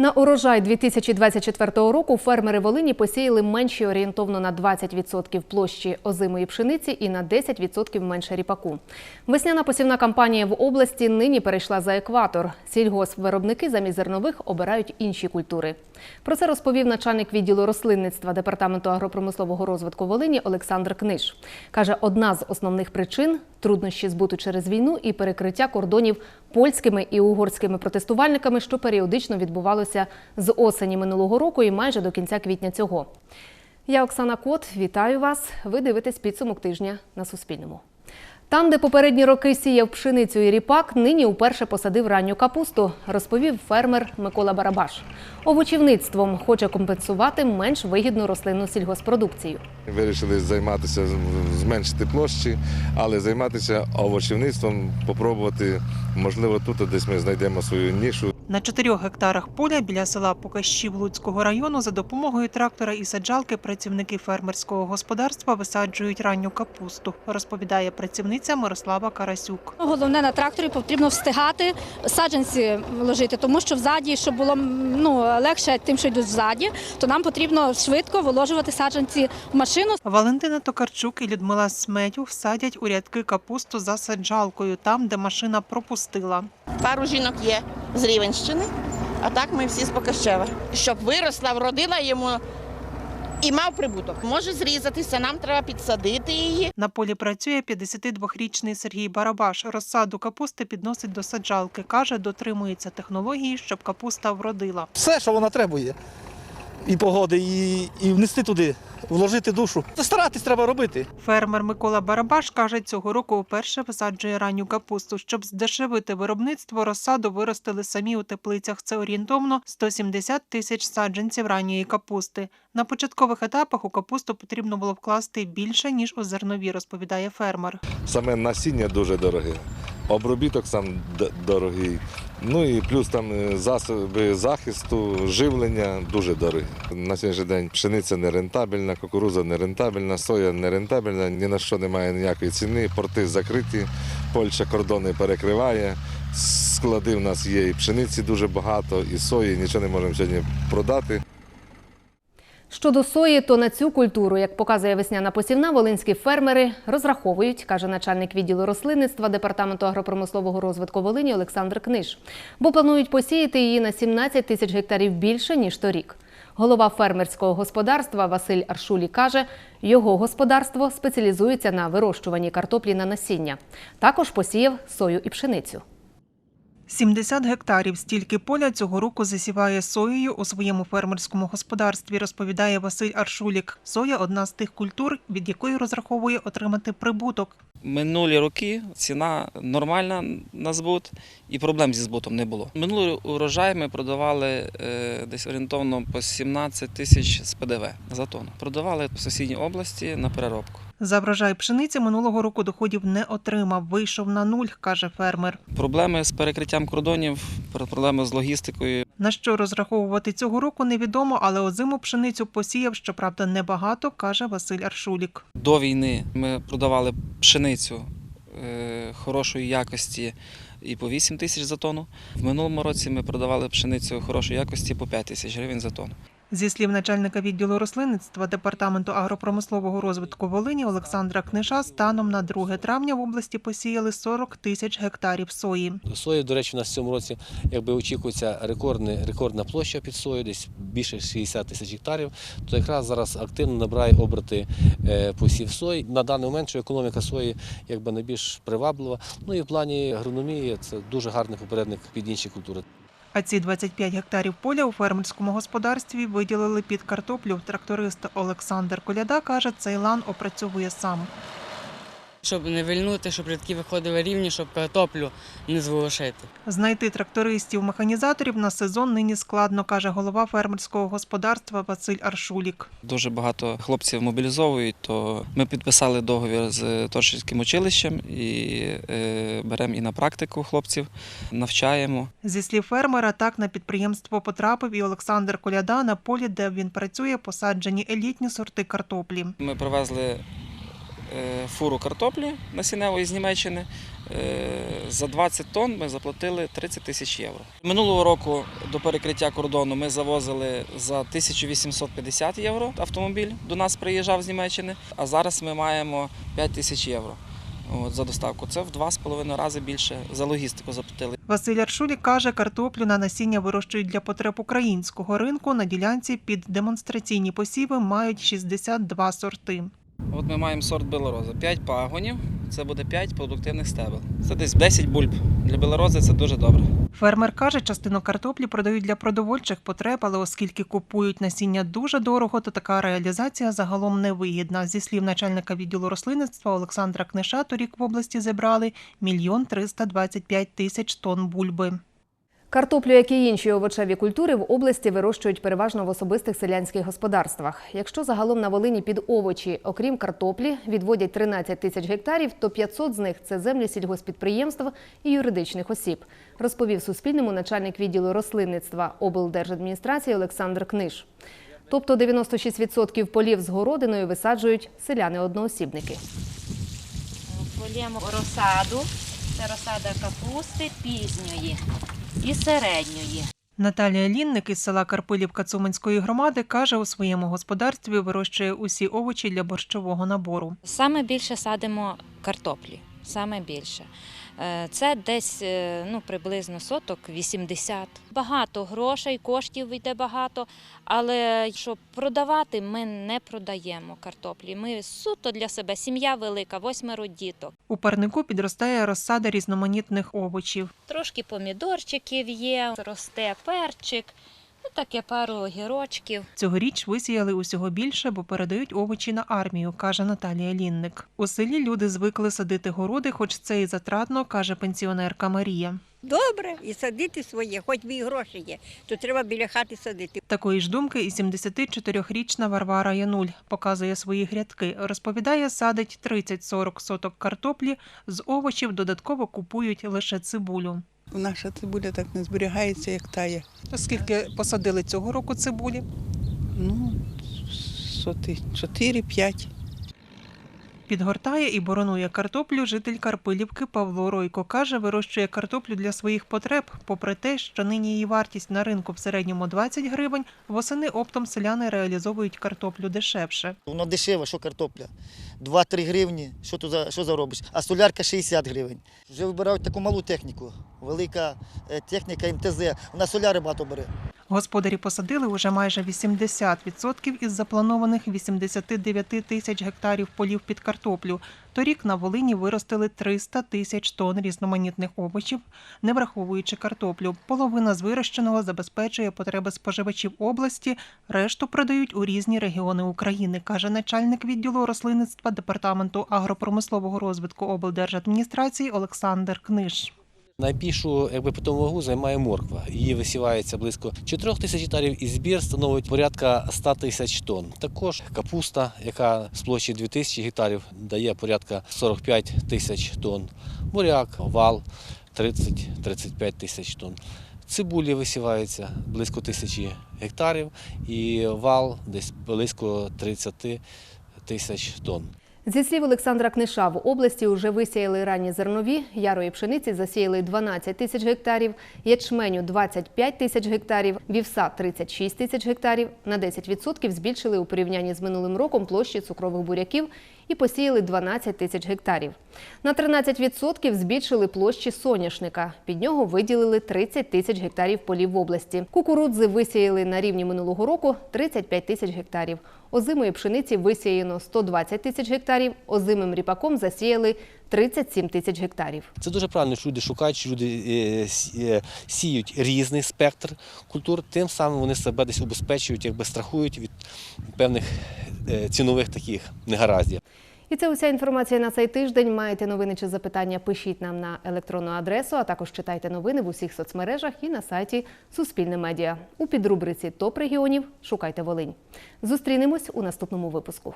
На урожай 2024 року фермери Волині посіяли менші орієнтовно на 20% площі озимої пшениці і на 10% менше ріпаку. Весняна посівна кампанія в області нині перейшла за екватор. Сільгоспвиробники замість зернових обирають інші культури. Про це розповів начальник відділу рослинництва департаменту агропромислового розвитку Волині Олександр Книж. Каже, одна з основних причин труднощі збуту через війну і перекриття кордонів польськими і угорськими протестувальниками, що періодично відбувалося з осені минулого року і майже до кінця квітня цього. Я Оксана Кот, вітаю вас. Ви дивитесь підсумок тижня на Суспільному. Там, де попередні роки сіяв пшеницю і ріпак, нині уперше посадив ранню капусту, розповів фермер Микола Барабаш. Овочівництвом хоче компенсувати менш вигідну рослинну сільгоспродукцію. Вирішили займатися, зменшити площі, але займатися овочівництвом, попробувати, можливо, тут десь ми знайдемо свою нішу. На 4 гектарах поля біля села Покащів Луцького району за допомогою трактора і саджалки працівники фермерського господарства висаджують ранню капусту, розповідає працівниця Мирослава Карасюк. Головне на тракторі потрібно встигати саджанці ложити, тому що взаді, щоб було ну легше тим, що йдуть ззаді, то нам потрібно швидко виложувати саджанці в машину. Валентина Токарчук і Людмила Сметю всадять у рядки капусту за саджалкою, там, де машина пропустила. Пару жінок є з Рівенщини, а так ми всі з Покащева. Щоб виросла, вродила йому і мав прибуток. Може зрізатися, нам треба підсадити її. На полі працює 52-річний Сергій Барабаш. Розсаду капусти підносить до саджалки. Каже, дотримується технології, щоб капуста вродила. все, що вона требує. І погоди, і, і внести туди, вложити душу. Це старатись треба робити. Фермер Микола Барабаш каже, цього року вперше висаджує ранню капусту. Щоб здешевити виробництво, розсаду виростили самі у теплицях. Це орієнтовно 170 тисяч саджанців ранньої капусти. На початкових етапах у капусту потрібно було вкласти більше ніж у зернові, розповідає фермер. Саме насіння дуже дороге, обробіток сам дорогий. Ну і плюс там е, засоби захисту, живлення дуже дорогі. На сьогоднішній день пшениця нерентабельна, кукуруза нерентабельна, соя нерентабельна, ні на що немає ніякої ціни, порти закриті, Польща кордони перекриває. Склади в нас є і пшениці дуже багато, і сої, нічого не можемо сьогодні продати. Щодо сої, то на цю культуру, як показує весняна посівна, волинські фермери розраховують, каже начальник відділу рослинництва департаменту агропромислового розвитку Волині Олександр Книж. Бо планують посіяти її на 17 тисяч гектарів більше ніж торік. Голова фермерського господарства Василь Аршулі каже, його господарство спеціалізується на вирощуванні картоплі на насіння. Також посіяв сою і пшеницю. 70 гектарів стільки поля цього року засіває соєю у своєму фермерському господарстві, розповідає Василь Аршулік. Соя одна з тих культур, від якої розраховує отримати прибуток. Минулі роки ціна нормальна на збут і проблем зі збутом не було. Минулий урожай ми продавали е, десь орієнтовно по 17 тисяч з ПДВ за тонну. Продавали в сусідній області на переробку. За врожай пшениці минулого року доходів не отримав. Вийшов на нуль, каже фермер. Проблеми з перекриттям кордонів, проблеми з логістикою. На що розраховувати цього року невідомо, але озиму пшеницю посіяв, щоправда, небагато, каже Василь Аршулік. До війни ми продавали пшеницю е, хорошої якості і по 8 тисяч за тонну. В минулому році ми продавали пшеницю хорошої якості по 5 тисяч гривень за тонну. Зі слів начальника відділу рослинництва департаменту агропромислового розвитку Волині Олександра Книша, станом на 2 травня в області посіяли 40 тисяч гектарів сої. Сої, до речі, у нас в цьому році якби очікується рекордний, рекордна площа під сою, десь більше 60 тисяч гектарів. То якраз зараз активно набирає оберти е, посів сої. На даний момент що економіка сої якби найбільш приваблива. Ну і в плані агрономії це дуже гарний попередник під інші культури. А ці 25 гектарів поля у фермерському господарстві виділили під картоплю. Тракторист Олександр Коляда каже, цей лан опрацьовує сам. Щоб не вильнути, щоб рядки виходили рівні, щоб картоплю не зворушити. Знайти трактористів-механізаторів на сезон нині складно, каже голова фермерського господарства Василь Аршулік. Дуже багато хлопців мобілізовують, то ми підписали договір з Торшівським училищем і е, беремо і на практику хлопців, навчаємо. Зі слів фермера, так на підприємство потрапив і Олександр Коляда на полі, де він працює, посаджені елітні сорти картоплі. Ми привезли фуру картоплі насінневої з Німеччини. Е, За 20 тонн ми заплатили 30 тисяч євро. Минулого року до перекриття кордону ми завозили за 1850 євро автомобіль. До нас приїжджав з Німеччини, а зараз ми маємо 5 тисяч євро. От, за доставку це в два з половиною рази більше за логістику заплатили. Василь Аршулік каже, картоплю на насіння вирощують для потреб українського ринку. На ділянці під демонстраційні посіви мають 62 сорти. От ми маємо сорт білороза. 5 пагонів, це буде 5 продуктивних стебел. Це десь 10 бульб. Для білорози це дуже добре. Фермер каже, частину картоплі продають для продовольчих потреб, але оскільки купують насіння дуже дорого, то така реалізація загалом невигідна. Зі слів начальника відділу рослинництва Олександра Книша, торік в області зібрали мільйон 325 тисяч тонн бульби. Картоплю, як і інші овочеві культури, в області вирощують переважно в особистих селянських господарствах. Якщо загалом на Волині під овочі, окрім картоплі, відводять 13 тисяч гектарів, то 500 з них це землі сільгоспідприємств і юридичних осіб, розповів Суспільному начальник відділу рослинництва облдержадміністрації Олександр Книж. Тобто 96% полів з городиною висаджують селяни-одноосібники. Полємо розсаду. Це розсада капусти пізньої і середньої. Наталія Лінник із села Карпилівка Цуманської громади каже, у своєму господарстві вирощує усі овочі для борщового набору. Саме більше садимо картоплі. Саме більше. Е, Це десь е, ну, приблизно соток 80. Багато грошей, коштів йде багато, але щоб продавати, ми не продаємо картоплі. Ми суто для себе, сім'я велика, восьмеро діток. У парнику підростає розсада різноманітних овочів. Трошки помідорчиків є, росте перчик, таке пару огірочків. Цьогоріч висіяли усього більше, бо передають овочі на армію, каже Наталія Лінник. У селі люди звикли садити городи, хоч це і затратно, каже пенсіонерка Марія. Добре, і садити своє, хоч би і гроші є, то треба біля хати садити. Такої ж думки і 74-річна Варвара Януль показує свої грядки. Розповідає, садить 30-40 соток картоплі, з овочів додатково купують лише цибулю. Наша цибуля так не зберігається, як тає. Скільки посадили цього року цибулі? Ну, соти 4-5. Підгортає і боронує картоплю житель Карпилівки Павло Ройко. Каже, вирощує картоплю для своїх потреб. Попри те, що нині її вартість на ринку в середньому 20 гривень, восени оптом селяни реалізовують картоплю дешевше. Воно дешево, що картопля. 2-3 гривні, що тут за, що заробиш? А солярка 60 гривень. Вже вибирають таку малу техніку. Велика е, техніка МТЗ. Вона соляри багато бере. Господарі посадили уже майже 80% із запланованих 89 тисяч гектарів полів під картоплю. Торік на Волині виростили 300 тисяч тонн різноманітних овочів, не враховуючи картоплю. Половина з вирощеного забезпечує потреби споживачів області, решту продають у різні регіони України, каже начальник відділу рослинництва департаменту агропромислового розвитку облдержадміністрації Олександр Книж. Найбільшу якби, питому вагу займає морква. Її висівається близько 4 тисяч гектарів і збір становить порядка 100 тисяч тонн. Також капуста, яка з площі 2 тисячі гектарів дає порядка 45 тисяч тонн. Буряк, вал 30-35 тисяч тонн. Цибулі висівається близько тисячі гектарів і вал десь близько 30 тисяч тонн. Зі слів Олександра Книша, в області вже висіяли ранні зернові, ярої пшениці засіяли 12 тисяч гектарів, ячменю 25 тисяч гектарів, вівса 36 тисяч гектарів. На 10% збільшили у порівнянні з минулим роком площі цукрових буряків і посіяли 12 тисяч гектарів. На 13% збільшили площі соняшника. Під нього виділили 30 тисяч гектарів полів в області. Кукурудзи висіяли на рівні минулого року 35 тисяч гектарів. Озимої пшениці висіяно 120 тисяч гектарів, озимим ріпаком засіяли 37 тисяч гектарів. Це дуже правильно, що люди шукають, що люди е, е, сіють різний спектр культур, тим самим вони себе десь убезпечують, якби страхують від певних е, цінових таких негараздів. І це уся інформація на цей тиждень. Маєте новини чи запитання? Пишіть нам на електронну адресу, а також читайте новини в усіх соцмережах і на сайті Суспільне медіа. У підрубриці Топ регіонів шукайте Волинь. Зустрінемось у наступному випуску.